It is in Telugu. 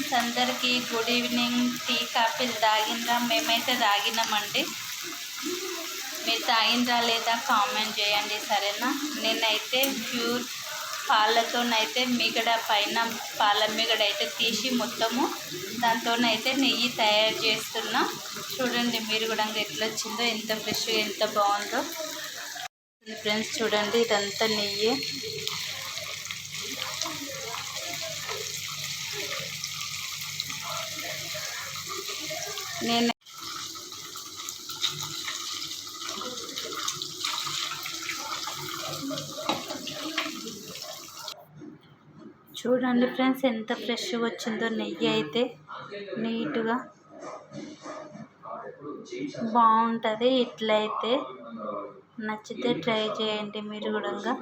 ఫ్రెండ్స్ అందరికీ గుడ్ ఈవినింగ్. టీ కాఫీలు తాగిందా మేమైతే తాగినామండి. మీరు తాగిందా లేదా కామెంట్ చేయండి సరేనా? నేనైతే ప్యూర్ పాలతోనైతే మిగడ పైన పాల మిగడ అయితే తీసి మొత్తము దాంతోనైతే నెయ్యి తయారు చేస్తున్నా. చూడండి మీరు కూడా ఎట్లా వచ్చిందో ఎంత ఫ్రెష్గా ఎంత బాగుందో. ఫ్రెండ్స్ చూడండి ఇదంతా నెయ్యి. నేను. చూడండి ఫ్రెండ్స్ ఎంత ఫ్రెష్గా వచ్చిందో నెయ్యి అయితే. నీట్గా బాగుంటుంది ఇట్లయితే. నచ్చితే ట్రై చేయండి మీరు కూడా